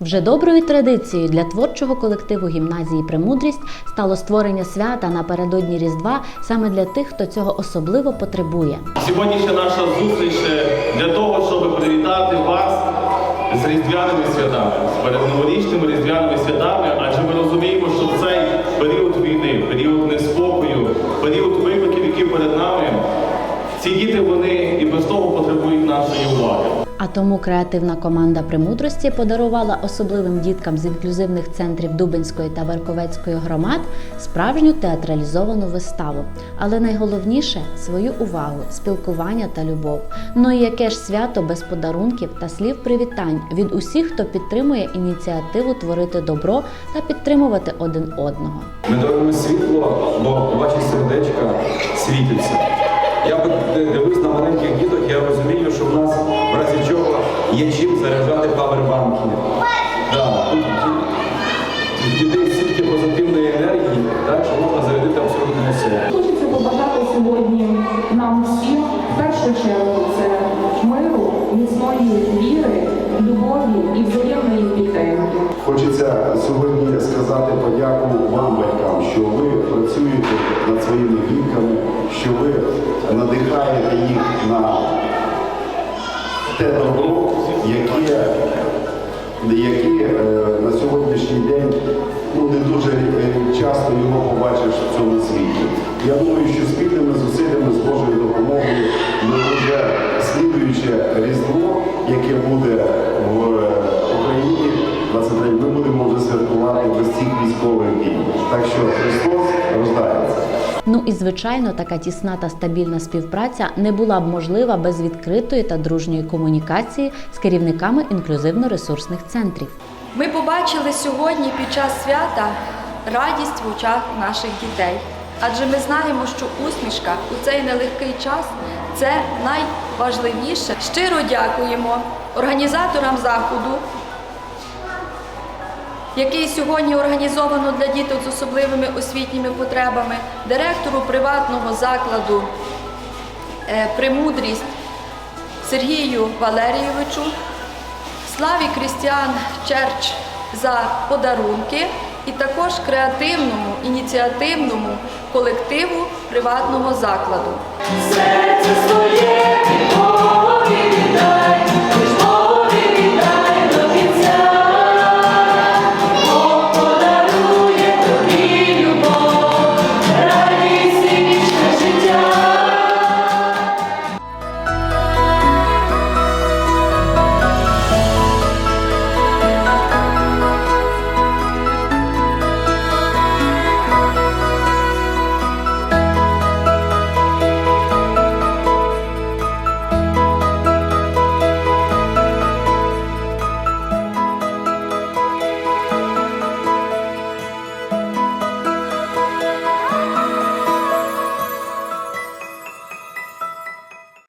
Вже доброю традицією для творчого колективу гімназії Премудрість стало створення свята напередодні Різдва саме для тих, хто цього особливо потребує. Сьогоднішня наша зустріч е, для того, щоб привітати вас з різдвяними святами, з передноворічними різдвяними святами, адже ми розуміємо, що цей період війни, період неспокою, період викликів, які перед нами, ці діти вони і без того потребують нашої уваги. А тому креативна команда Премудрості подарувала особливим діткам з інклюзивних центрів Дубенської та Верковецької громад справжню театралізовану виставу. Але найголовніше свою увагу, спілкування та любов. Ну і яке ж свято без подарунків та слів привітань від усіх, хто підтримує ініціативу творити добро та підтримувати один одного. Ми даруємо світло, бо ваші сердечка світяться. Я би дивлюсь на маленьких діток, я розумію, що в нас в разі чого є чим заряджати павербанки. Да, тут ді- дітей стільки позитивної енергії, так, що можна зарядити абсолютно все. Хочеться побажати сьогодні нам всім в першу чергу це миру, міцної віри, любові і взаємної підтримки. Хочеться сьогодні надихаєте їх на те добро, яке, яке е, на сьогоднішній день ну, не дуже е, часто його побачиш в цьому світі. Я думаю, що спільними зусиллями з Божою допомогою ми вже слідуюче Різдво, яке буде в е, Україні 23, ми будемо вже святкувати без цих військових дій. Так що Христос рождається. Ну і звичайно, така тісна та стабільна співпраця не була б можлива без відкритої та дружньої комунікації з керівниками інклюзивно-ресурсних центрів. Ми побачили сьогодні під час свята радість в очах наших дітей. Адже ми знаємо, що усмішка у цей нелегкий час це найважливіше. Щиро дякуємо організаторам заходу, який сьогодні організовано для діток з особливими освітніми потребами, директору приватного закладу е, Премудрість Сергію Валерійовичу, Славі Крістіан Черч за подарунки і також креативному ініціативному колективу приватного закладу. Серце своє